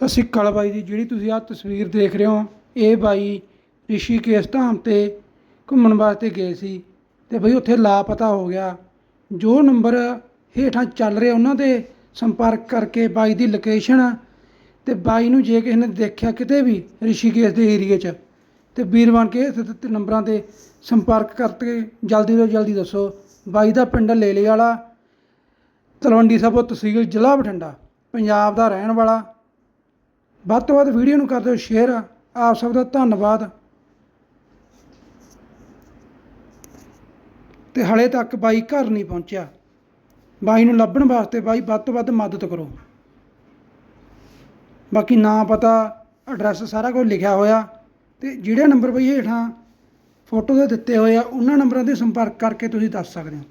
ਸਤਿ ਸ਼੍ਰੀ ਅਕਾਲ ਬਾਈ ਜੀ, ਜਿਹੜੀ ਤੁਸੀਂ ਆਹ ਤਸਵੀਰ ਦੇਖ ਰਹੇ ਹੋ, ਇਹ ਬਾਈ ਰਿਸ਼ੀਕੇਸ਼ ਧਾਮ ਤੇ ਘੁੰਮਣ ਵਾਸਤੇ ਗਏ ਸੀ ਤੇ ਬਈ ਉੱਥੇ ਲਾਪਤਾ ਹੋ ਗਿਆ। ਜੋ ਨੰਬਰ ਹੇਠਾਂ ਚੱਲ ਰਿਹਾ ਉਹਨਾਂ ਦੇ ਸੰਪਰਕ ਕਰਕੇ ਬਾਈ ਦੀ ਲੋਕੇਸ਼ਨ ਤੇ ਬਾਈ ਨੂੰ ਜੇ ਕਿਸੇ ਨੇ ਦੇਖਿਆ ਕਿਤੇ ਵੀ ਰਿਸ਼ੀਕੇਸ਼ ਦੇ ਏਰੀਏ 'ਚ, ਤੇ ਵੀਰ ਬਣ ਕੇ ਇਸ ਨੰਬਰਾਂ ਤੇ ਸੰਪਰਕ ਕਰਕੇ ਜਲਦੀ ਤੋਂ ਜਲਦੀ ਦੱਸੋ, ਬਾਈ ਦਾ ਪਿੰਡ ਲੇਲੇ ਵਾਲਾ, ਤਲਵੰਡੀ ਸਾਬੋ ਤਹਿਸੀਲ ਜ਼ਿਲ੍ਹਾ ਬਠਿੰਡਾ, ਪੰਜਾਬ ਦਾ ਰਹਿਣ ਵਾਲਾ ਵੱਧ ਤੋਂ ਵੱਧ ਵੀਡੀਓ ਨੂੰ ਕਰ ਦਿਓ ਸ਼ੇਅਰ ਆਪ ਸਭ ਦਾ ਧੰਨਵਾਦ। ਤੇ ਹਲੇ ਤੱਕ ਬਾਈ ਘਰ ਨਹੀਂ ਪਹੁੰਚਿਆ। ਬਾਈ ਨੂੰ ਲੱਭਣ ਵਾਸਤੇ ਬਾਈ ਵੱਧ ਤੋਂ ਵੱਧ ਮਦਦ ਕਰੋ। ਬਾਕੀ ਨਾਂ ਪਤਾ ਐਡਰੈਸ ਸਾਰਾ ਕੁਝ ਲਿਖਿਆ ਹੋਇਆ। ਤੇ ਜਿਹੜੇ ਨੰਬਰ ਬਈ ਹੇਠਾਂ ਫੋਟੋ ਦੇ ਦਿੱਤੇ ਹੋਏ ਆ, ਉਹਨਾਂ ਨੰਬਰਾਂ ਤੇ ਸੰਪਰਕ ਕਰਕੇ ਤੁਸੀਂ ਦੱਸ ਸਕਦੇ ਹੋ।